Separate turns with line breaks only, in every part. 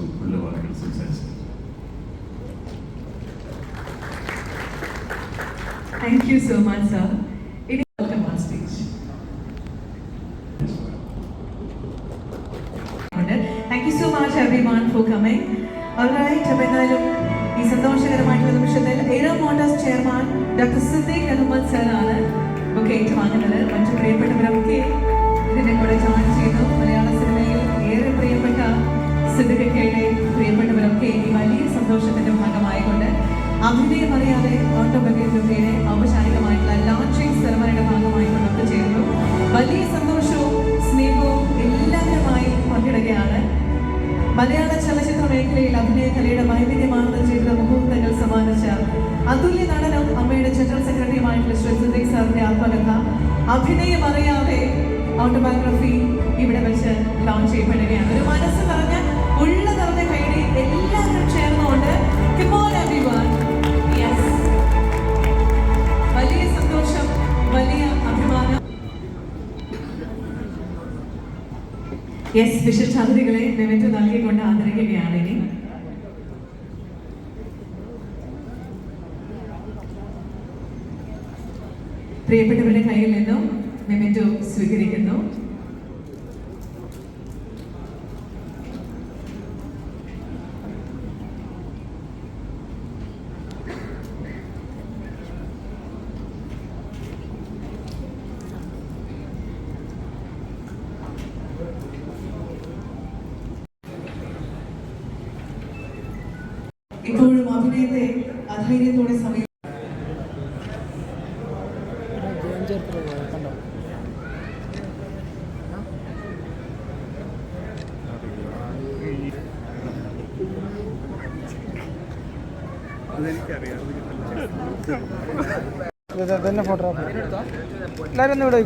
വകുപ്പുള്ള വാക്കുകൾ സംസാരിച്ചത് Thank you so much, sir. It is welcome on stage. Thank you so much, everyone, for coming. All right, അപ്പോൾ എന്തായാലും ഈ സന്തോഷകരമായിട്ടുള്ള നിമിഷത്തിൽ air motors chairman doctor Siddique Ahmed സാറാണ് book ഏറ്റുവാങ്ങുന്നത് മറ്റു പ്രിയപ്പെട്ടവരൊക്കെ ഇതിന്റെ കൂടെ ജോയിൻ ചെയ്തു മലയാള സിനിമയിൽ ഏറെ പ്രിയപ്പെട്ട സിദ്ദീഖ് സന്തോഷത്തിന്റെ ഭാഗമായിക്കൊണ്ട് അഭിനയം അറിയാതെ ഓട്ടോബയോഗ്രഫിയുടെ ഔപചാരികമായിട്ടുള്ള ലോഞ്ചിങ് സെറമണിയുടെ ഭാഗമായിക്കൊണ്ടൊക്കെ ചേർന്നു വലിയ സന്തോഷവും സ്നേഹവും എല്ലാവരുമായി പങ്കിടുകയാണ്. മലയാള ചലച്ചിത്ര മേഖലയിൽ അഭിനയ കലയുടെ വൈവിധ്യമാർന്ന ജീവിത മുഹൂർത്തങ്ങൾ സമ്മാനിച്ച അതുല്യ നടനം അമ്മയുടെ ജനറൽ സെക്രട്ടറിയുമായിട്ടുള്ള ശ്രീ സിദ്ദിഖ് സാറിന്റെ ആത്മകഥ. അഭിനയം അറിയാതെ ഓട്ടോബയോഗ്രഫി യെസ് വിശിഷ്ടാതിഥികളെ മെമെന്റ് നൽകിക്കൊണ്ട് ആദരിക്കുകയാണ് ഇനി. പ്രിയപ്പെട്ടവരുടെ കയ്യിൽ നിന്നും മെമെന്റോ സ്വീകരിക്കുന്നു. ഇപ്പോഴും അഭിനയത്തെ അധൈര്യത്തോടെ സമയം
തന്നെ ഫോട്ടോ എല്ലാവരും ഒന്ന് ഇവിടെ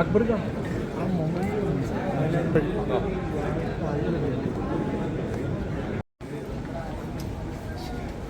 അക്ബർ